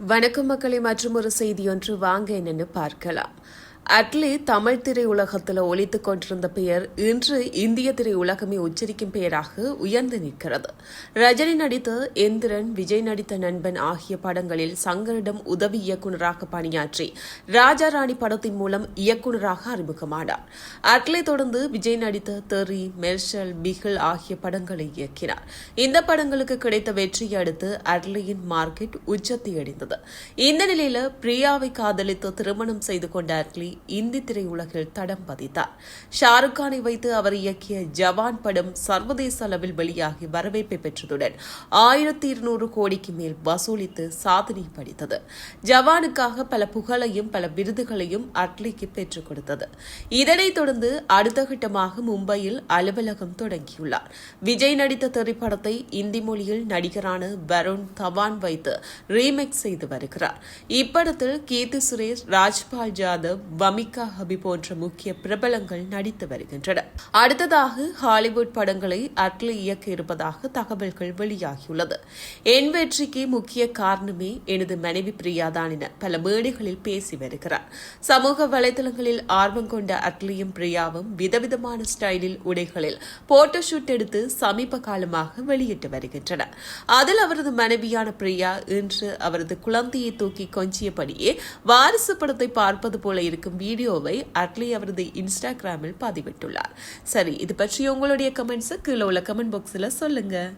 வணக்கம் மக்களை மற்றும் ஒரு செய்தி ஒன்று வாங்க என்னன்னு பார்க்கலாம். அட்லி தமிழ் திரையுலகத்தில் ஒழித்துக் கொண்டிருந்த பெயர் இன்று இந்திய திரையுலகமே உச்சரிக்கும் பெயராக உயர்ந்து நிற்கிறது ரஜினி நடித்த எந்திரன் விஜய் நடித்த நண்பன் ஆகிய படங்களில் சங்கரிடம் உதவி இயக்குநராக பணியாற்றி ராஜா ராணி படத்தின் மூலம் இயக்குநராக அறிமுகமானார் அட்லி தொடர்ந்து விஜய் நடித்த தெரி மெர்ஷல் பிகில் ஆகிய படங்களை இயக்கினார் இந்த படங்களுக்கு கிடைத்த வெற்றியை அடுத்து அட்லியின் மார்க்கெட் உச்சத்தை அடைந்தது. இந்த நிலையில பிரியாவை காதலித்து திருமணம் செய்து கொண்ட அட்லி இந்தி திரையுலகில் தடம் பதித்தார். ஷாருக் கானை வைத்து அவர் இயக்கிய ஜவான் படம் சர்வதேச அளவில் வெளியாகி வரவேற்பை பெற்றதுடன் ஆயிரத்தி இருநூறு கோடிக்கு மேல் வசூலித்து சாதனை படித்தது. ஜவானுக்காக பல புகழையும் பல விருதுகளையும் அட்லிக்கு பெற்றுக் கொடுத்தது. இதனைத் தொடர்ந்து அடுத்த கட்டமாக மும்பையில் அலுவலகம் தொடங்கியுள்ளார். விஜய் நடித்த திரைப்படத்தை இந்தி மொழியில் நடிகரான வருண் தவான் வைத்து ரீமேக் செய்து வருகிறார். இப்படத்தில் கீர்த்தி சுரேஷ் ராஜ்பால் ஜாதவ் வமிகா ஹபி போன்ற முக்கிய பிரபலங்கள் நடித்து வருகின்றனர். அடுத்ததாக ஹாலிவுட் படங்களை அட்லி இயக்க இருப்பதாக தகவல்கள் வெளியாகியுள்ளது. என் வெற்றிக்கு முக்கிய காரணமே எனது மனைவி பிரியாதான் என பல மேடைகளில் பேசி வருகிறார். சமூக வலைதளங்களில் ஆர்வம் கொண்ட அட்லியும் பிரியாவும் விதவிதமான ஸ்டைலில் உடைகளில் போட்டோ ஷூட் எடுத்து சமீப காலமாக வெளியிட்டு வருகின்றனர். அதில் அவரது மனைவியான பிரியா இன்று அவரது குழந்தையை தூக்கி கொஞ்சியபடியே வாரிசு படத்தை பார்ப்பது போல இருக்கும் வீடியோவை அட்லி அவரது இன்ஸ்டாகிராமில் பதிவிட்டுள்ளார். சரி இது பற்றி உங்களுடைய கமெண்ட்ஸை கீழே உள்ள கமெண்ட் பாக்ஸில் சொல்லுங்கள்